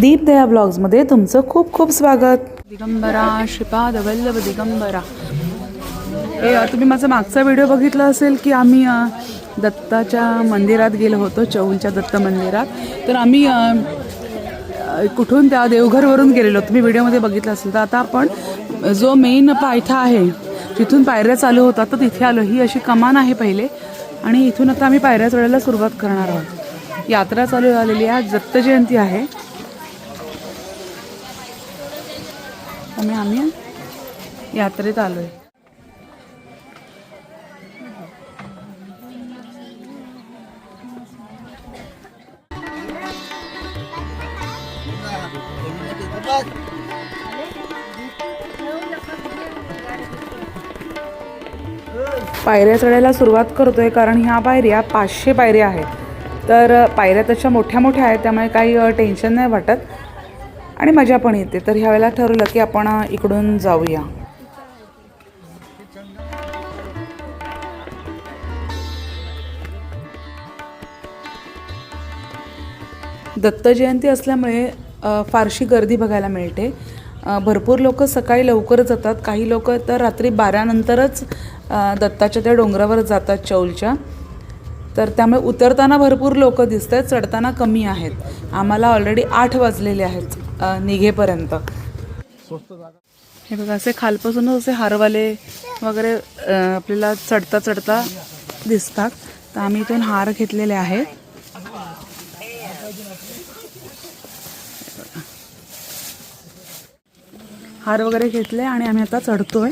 दीप दया ब्लॉग्समध्ये तुमचं खूप खूप स्वागत. दिगंबरा श्रीपाद वल्लभ दिगंबरा. हे तुम्ही माझा मागचा व्हिडिओ बघितला असेल की आम्ही दत्ताच्या मंदिरात गेलो होतो चौलच्या दत्त मंदिरात. तर आम्ही कुठून त्या देवघरवरून गेलेलो. तुम्ही व्हिडिओमध्ये बघितलं असेल. तर आता आपण जो मेन पायथा आहे तिथून पायऱ्या चालू होतात तर तिथे आलो. ही अशी कमान आहे पहिले. आणि इथून आता आम्ही पायऱ्या चढायला सुरुवात करणार आहोत. यात्रा चालू झालेली आहे. आज दत्त जयंती आहे. त्यामुळे आम्ही यात्रेत आलो आहे पायऱ्या चढायला सुरुवात करतोय कारण ह्या पायऱ्या पाचशे पायऱ्या आहेत. तर पायऱ्या तशा मोठ्या मोठ्या आहेत त्यामुळे काही टेन्शन नाही वाटत. आणि मजा पण येते. तर ह्यावेळेला ठरवलं की आपण इकडून जाऊया. दत्त जयंती असल्यामुळे फारशी गर्दी बघायला मिळते. भरपूर लोक सकाळी लवकर जातात. काही लोक तर रात्री बारानंतरच दत्ताच्या त्या डोंगरावर जातात चौलच्या. तर त्यामुळे उतरताना भरपूर लोक दिसत आहेत चढताना कमी आहेत. आम्हाला ऑलरेडी आठ वाजलेले आहेत. निघेपर्यंत. हे बघा असे खालपासूनच असे हारवाले वगैरे आपल्याला चढता चढता दिसतात. तर आम्ही इथून हार घेतलेले आहेत. हार वगैरे घेतले आणि आम्ही आता चढतोय.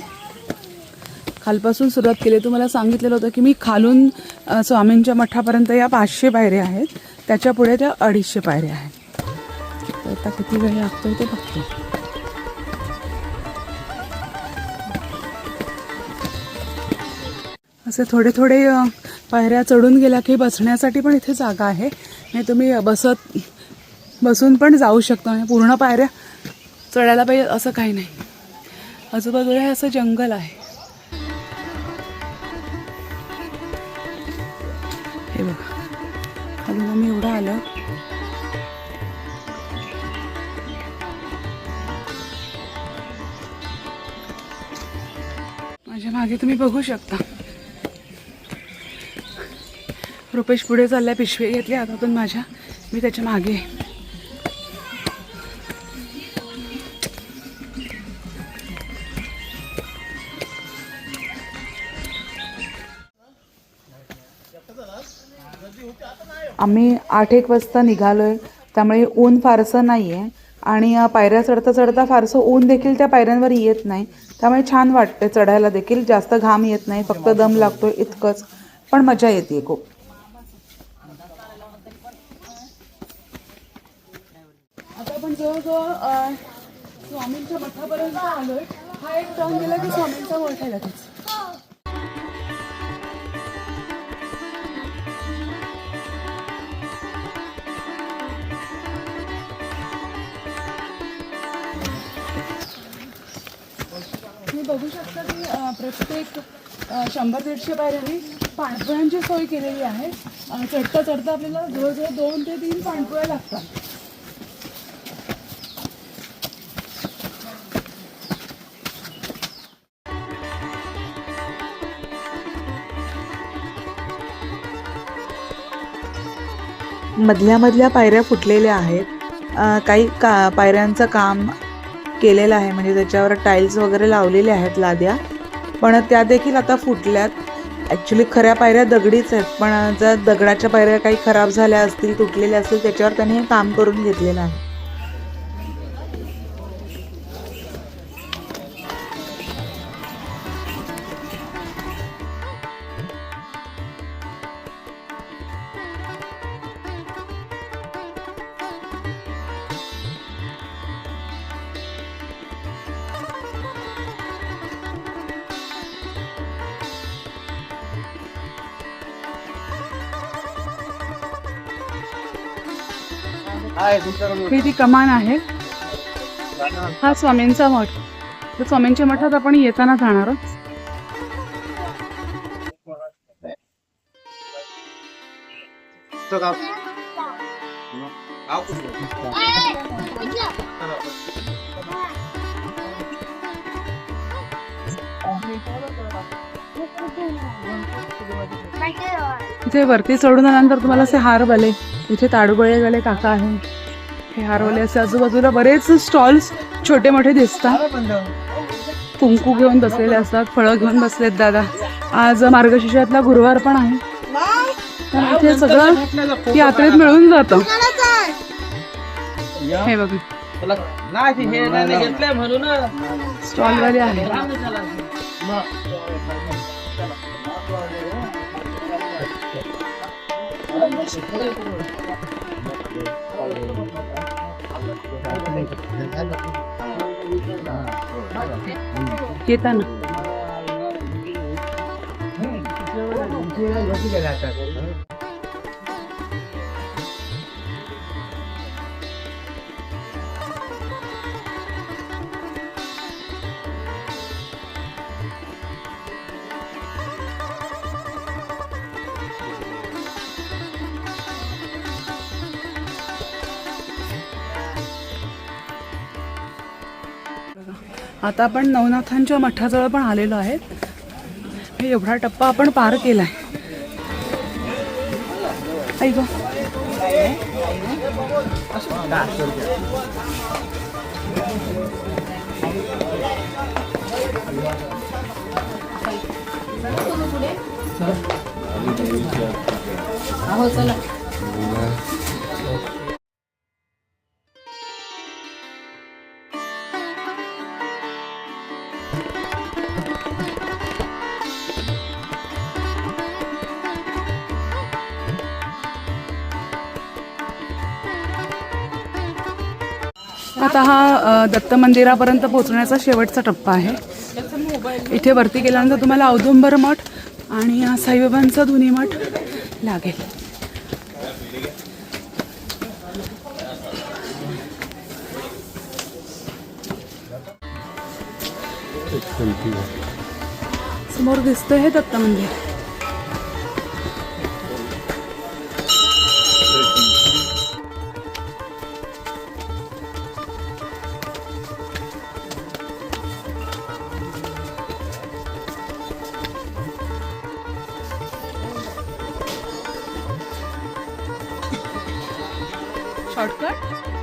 खालपासून सुरुवात केली. तुम्हाला सांगितलेलं होतं की मी खालून स्वामींच्या मठापर्यंत या पाचशे पायऱ्या आहेत. त्याच्या पुढे त्या अडीचशे पायऱ्या आहेत. तर आता किती वेळ लागतोय ते बघतो असे थोडे थोडे पायऱ्या चढून गेल्या की बसण्यासाठी पण इथे जागा आहे. नाही तुम्ही बसत बसून पण जाऊ शकता. म्हणजे पूर्ण पायऱ्या चढायला पाहिजे असं काही नाही. आजूबाजूला हे असं जंगल आहे. हे बघा. खालून आम्ही एवढं आलं. मागे तुम्ही बघू शकता. रुपेश पुढे चालल्या पिशवी घेतली आता पण माझ्या. मी त्याच्यामागे आम्ही आठ एक वाजता निघालोय. त्यामुळे ऊन फारसं नाही आहे आणि पायऱ्या चढता चढता फारसं ऊन देखील त्या पायऱ्यांवर येत नाही. त्यामुळे छान वाटते चढायला देखील. जास्त घाम येत नाही. फक्त दम लागतो इतकंच. पण मजा येते खूप. आता आपण जवळजवळ स्वामींच्या मठापर्यंत आलोय. हा एक टर्न गेला की स्वामींचा मोठा लगेच तुम्ही बघू शकता की प्रत्येक शंभर दीडशे पायऱ्यांनी पाणपुळ्यांची सोय केलेली आहे. चढता चढता आपल्याला जवळजवळ दोन ते तीन पाणपुळ्या लागतात. मधल्या मधल्या पायऱ्या फुटलेल्या आहेत. काही का पायऱ्यांचं काम केलेला आहे. म्हणजे त्याच्यावर टाईल्स वगैरे लावलेले आहेत लाद्या. पण त्या देखील आता फुटल्यात. ॲक्च्युली खऱ्या पायऱ्या दगडीच आहेत. पण जर दगडाच्या पायऱ्या काही खराब झाल्या असतील तुटलेल्या असतील त्याच्यावर त्यांनी हे काम करून घेतलेलं आहे. ती कमान आहे? हा स्वामींचा मठ. तर स्वामींच्या मठात आपण येताना जाणार आहोत. इथे वरती चढून आल्यानंतर तुम्हाला असे हार बले इथे ताडगोळे गले काका आहे. हे हारवले असे आजूबाजूला बरेच स्टॉल्स छोटे मोठे दिसतात. कुंकू घेऊन बसलेले असतात फळं घेऊन बसलेत दादा. आज मार्गशीर्षातला गुरुवार पण आहे. इथे सगळं यात्रेत मिळून जातं. हे बघा. हे स्टॉलवाले आहे केतन आता आपण नवनाथांच्या मठाजवळ पण आलेलो आहे. हे एवढा टप्पा आपण पार केलाय. ऐक आता हा दत्त मंदिरापर्यंत पोहोचण्याचा शेवटचा टप्पा आहे. इथे वरती गेल्यानंतर तुम्हाला औदुंबर मठ आणि साईबाबांचा धुनी मठ लागेल. समोर दिसतंय हे दत्त मंदिर शॉर्टकट.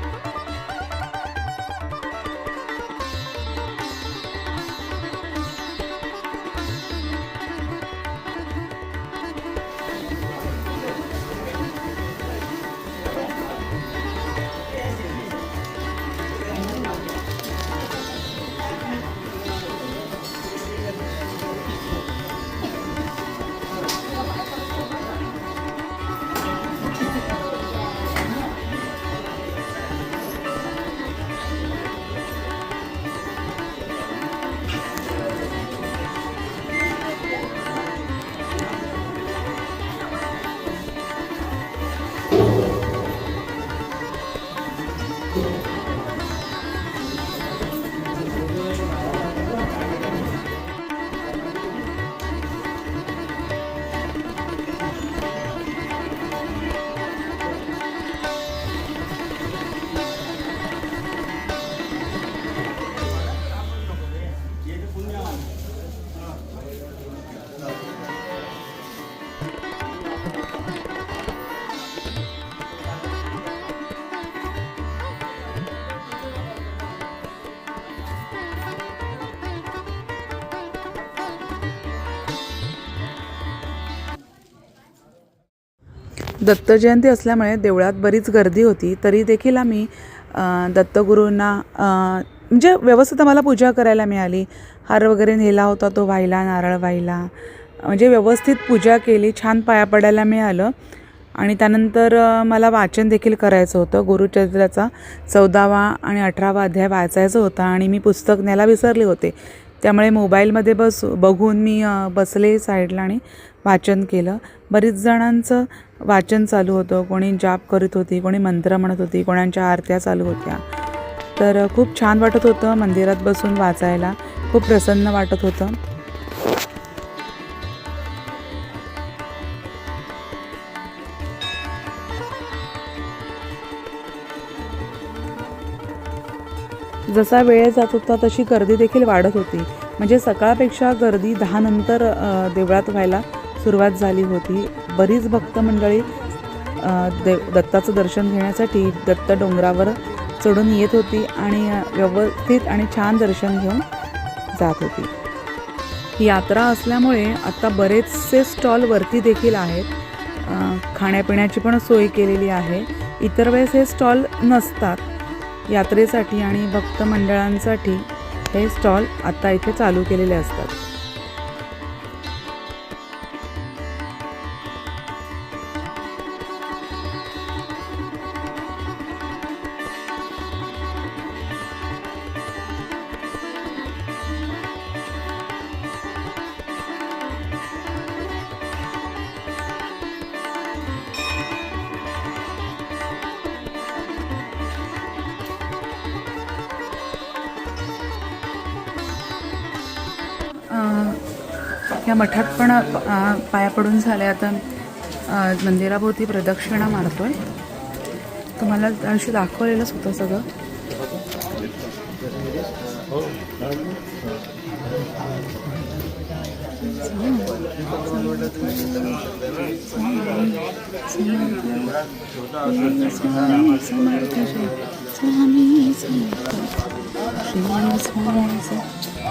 दत्त जयंती असल्यामुळे देवळात बरीच गर्दी होती. तरी देखील आम्ही दत्तगुरूंना म्हणजे व्यवस्थित आम्हाला पूजा करायला मिळाली. हार वगैरे नेला होता तो व्हायला नारळ व्हायला म्हणजे व्यवस्थित पूजा केली छान पाया पडायला मिळालं. आणि त्यानंतर मला वाचन देखील करायचं होतं. गुरुचरित्राचा चौदावा आणि अठरावा अध्याय वाचायचा होता आणि मी पुस्तक न्यायला विसरले होते. त्यामुळे मोबाईलमध्ये बस बघून मी बसले साईडला आणि वाचन केलं. बरीच जणांचं वाचन चालू होतं. कोणी जाप करत होती कोणी मंत्र म्हणत होती कोणाच्या आरत्या चालू होत्या. तर खूप छान वाटत होतं मंदिरात बसून वाचायला. खूप प्रसन्न वाटत होतं. जसा वेळ जात होता तशी गर्दी देखील वाढत होती. म्हणजे सकाळपेक्षा गर्दी दहा नंतर देवळात व्हायला सुरुवात झाली होती. बरीच भक्त मंडळी देव दत्ताचं दर्शन घेण्यासाठी दत्त डोंगरावर चढून येत होती आणि व्यवस्थित आणि छान दर्शन घेऊन जात होती. ही यात्रा असल्यामुळे आता बरेचसे स्टॉल वरती देखील आहेत. खाण्यापिण्याची पण सोय केलेली आहे. इतर वेळेस हे स्टॉल नसतात. यात्रेसाठी आणि भक्त मंडळांसाठी हे स्टॉल आता इथे चालू केलेले असतात. त्या मठात पण पाया पडून झाल्या आता मंदिराभोवती प्रदक्षिणा मारतो आहे तुम्हाला अशी दाखवलेलंच होतं सगळं. समर्थ समर्थ स्वामी स्वामी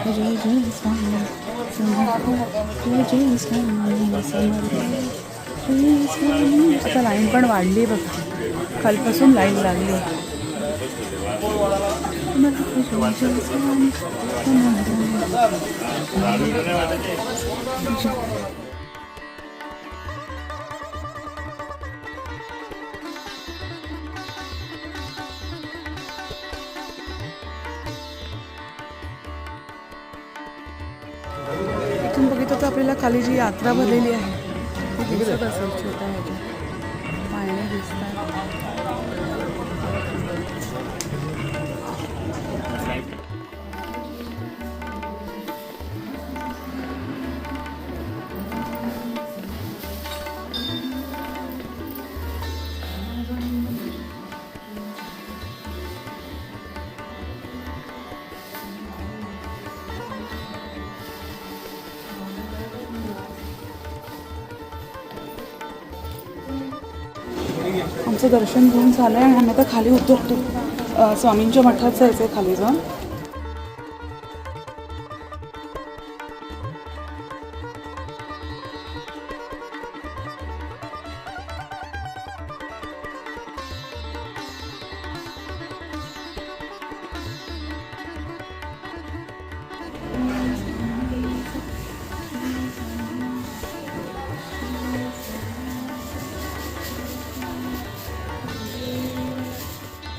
जय स्वामी जय स्वामी आता लाईन पण वाढली बघा. कालपासून लाईन लागली. समर्थ स्वामी समर्थ बघितलं तर आपल्याला खाली जी यात्रा भरलेली आहे ती दिसत असेल छोट्या ह्याच्या पाळणे दिसतात. आमचं दर्शन घेऊन झालं आहे आणि आम्ही आता खाली उतरतो स्वामींच्या मठात जायचं आहे खाली जाऊन.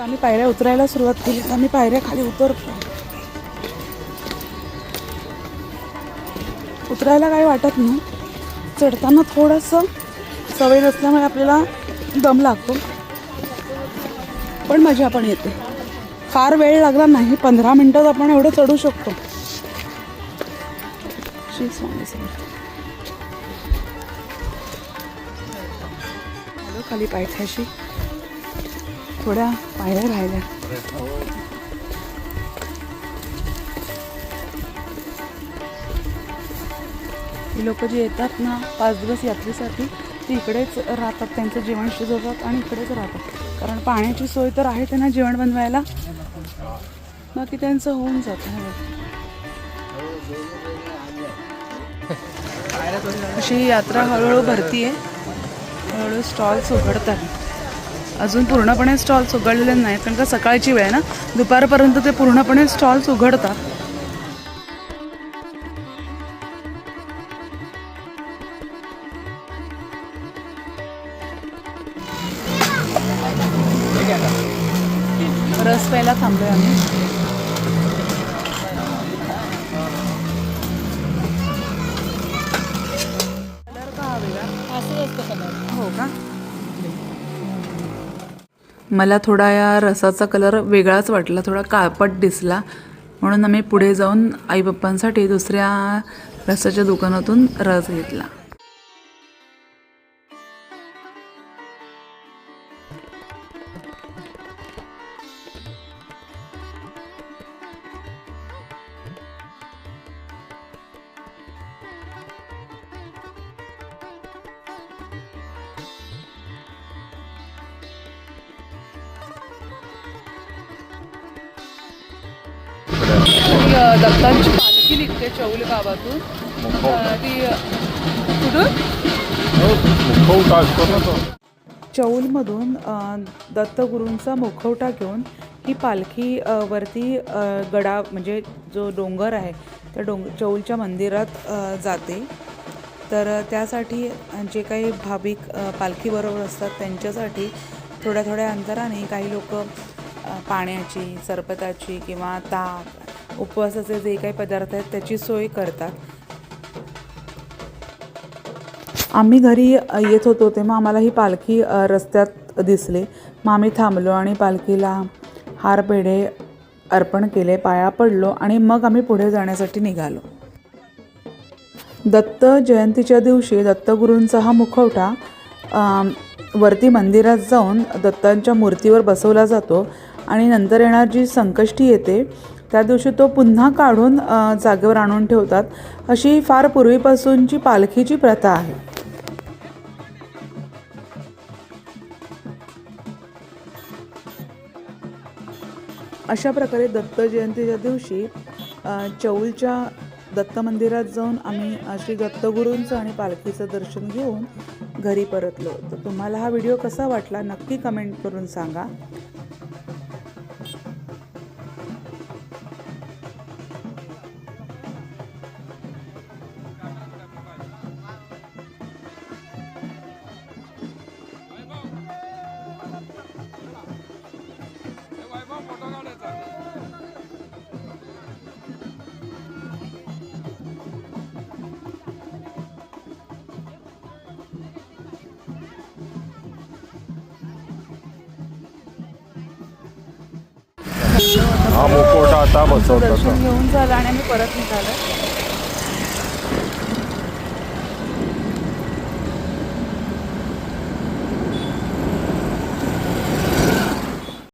आम्ही पायऱ्या उतरायला सुरुवात केली. तर आम्ही पायऱ्या खाली उतरतो उतरायला काही वाटत नाही. चढताना थोडंसं सवय नसल्यामुळे आपल्याला दम लागतो. पण मजा पण येते. फार वेळ लागला नाही. पंधरा मिनटात आपण एवढं चढू शकतो. खाली पायथ्याशी. थोड्या पायऱ्या राहिल्या. ही लोक जे येतात ना पाच दिवस यात्रेसाठी ते इकडेच राहतात त्यांचं जेवण शिजवतात आणि इकडेच राहतात. कारण पाण्याची सोय तर आहे त्यांना जेवण बनवायला बाकी त्यांचं होऊन जातं. अशी ही यात्रा हळूहळू भरती आहे हळूहळू स्टॉल्स उघडतात. अजून पूर्णपणे स्टॉल्स उघडलेले नाहीत कारण का सकाळची वेळ आहे ना? दुपारपर्यंत ते पूर्णपणे स्टॉल्स उघडतात. मला थोडा या रसाचा कलर वेगळाच वाटला थोडा काळपट दिसला. म्हणून आम्ही पुढे जाऊन आई बाप्पांसाठी दुसऱ्या रसाच्या दुकानातून रस घेतला. दत्तांची पालखी निघते चौल गावातून. ती कुठून? तो. चौलमधून दत्तगुरूंचा मुखवटा घेऊन ही पालखी वरती गडा म्हणजे जो डोंगर आहे त्या डोंग चौलच्या मंदिरात जाते. तर त्यासाठी जे काही भाविक पालखीबरोबर असतात त्यांच्यासाठी थोड्या थोड्या अंतराने काही लोक पाण्याची सरबताची किंवा ताक उपवासाचे जे काही पदार्थ आहेत त्याची सोय करतात. आम्ही घरी येत होतो तेव्हा आम्हाला ही पालखी रस्त्यात दिसली. मग आम्ही थांबलो आणि पालखीला हार पेढे अर्पण केले पाया पडलो आणि मग आम्ही पुढे जाण्यासाठी निघालो. दत्त जयंतीच्या दिवशी दत्तगुरूंचा हा मुखवटा वरती मंदिरात जाऊन दत्तांच्या मूर्तीवर बसवला जातो. आणि नंतर येणार जी संकष्टी येते त्या दिवशी तो पुन्हा काढून जागेवर आणून ठेवतात. अशी फार पूर्वीपासूनची पालखीची प्रथा आहे. अशा प्रकारे दत्त जयंतीच्या दिवशी चौलच्या दत्त मंदिरात जाऊन आम्ही श्री दत्तगुरूंचं आणि पालखीचं दर्शन घेऊन घरी परतलो. तर तुम्हाला हा व्हिडिओ कसा वाटला नक्की कमेंट करून सांगा. हा मुखवटा आता बसवतात दर्शन घेऊन झालं आणि आम्ही परत निघालो.